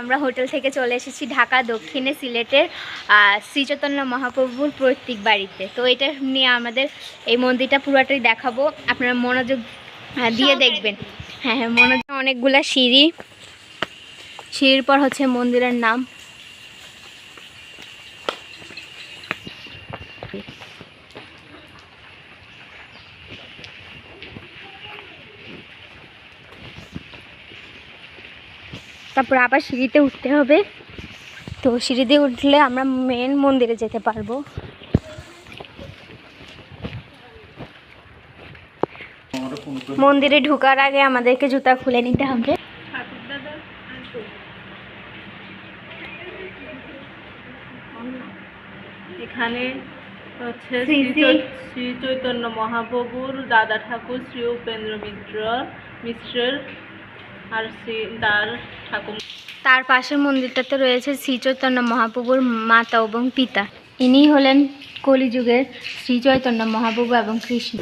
আমরা হোটেল থেকে চলে এসেছি ঢাকা দক্ষিণে সিলেটের আহ, শ্রী মহাপ্রভুর প্রত্যেক বাড়িতে। তো এটা নিয়ে আমাদের এই মন্দিরটা পুরোটাই দেখাবো। আপনারা মনোযোগ দিয়ে দেখবেন। হ্যাঁ হ্যাঁ মনোযোগ অনেকগুলা সিঁড়ি। সিঁড়ির পর হচ্ছে মন্দিরের নাম। তারপর আবার সিঁড়িতে উঠতে হবে। তো সিঁড়িতে উঠলে আমরা মেন মন্দিরে যেতে পারব। মন্দিরে ঢোকার আগে আমাদেরকে জুতা খুলে নিতে হবে। এখানে হচ্ছে শ্রী চৈতন্য মহাপ্রভুর দাদা ঠাকুর শ্রী উপেন্দ্র মিত্র মিশ্রের আর তার ঠাকুর। তার পাশের মন্দিরটাতে রয়েছে শ্রী চৈতন্য মহাপ্রভুর মাতা এবং পিতা। ইনি হলেন কলিযুগের শ্রী চৈতন্য মহাপ্রভু এবং কৃষ্ণ।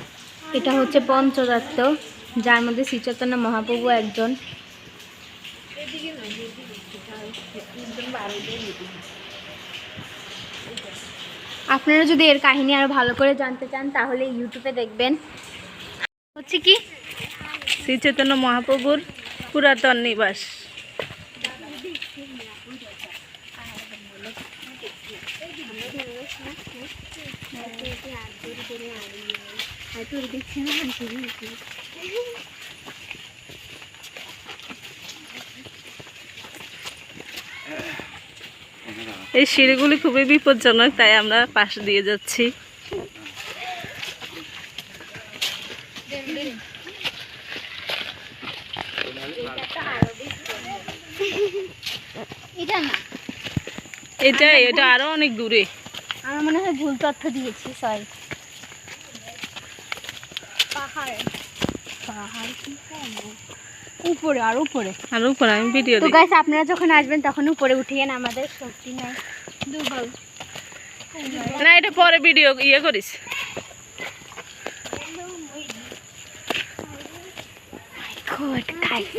এটা হচ্ছে পঞ্চতত্ত্ব যার মধ্যে শ্রী চৈতন্য মহাপ্রভু একজন। আপনারা যদি এর কাহিনী আরও ভালো করে জানতে চান তাহলে ইউটিউবে দেখবেন। হচ্ছে কি? শ্রী চৈতন্য মহাপ্রভুর পুরাতন নিবাস। এই সিঁড়িগুলি খুবই বিপজ্জনক তাই আমরা পাশ দিয়ে যাচ্ছি। এটা না। এটা এটা আরও অনেক দূরে। আমার মনে হয় ভুল তথ্য দিয়েছি সরি পাহাড়। পাহাড় কি উপরে আর উপরে। আর উপরে আমি ভিডিও তো গাইস আপনারা যখন আসবেন তখন উপরে উঠিয়েন আমাদের শক্তি নাই দুর্বল। না এটা পরে ভিডিও ইয়ে করিস। খোট খাই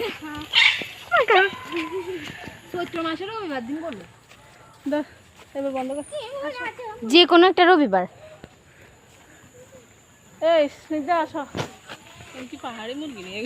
চৈত্র মাসের রবিবার দিন করল এবার বন্ধ কর। যে কোনো একটা রবিবার। এই স্নিগ্ধা আসো। কি পাহাড়ি মুরগি নিয়ে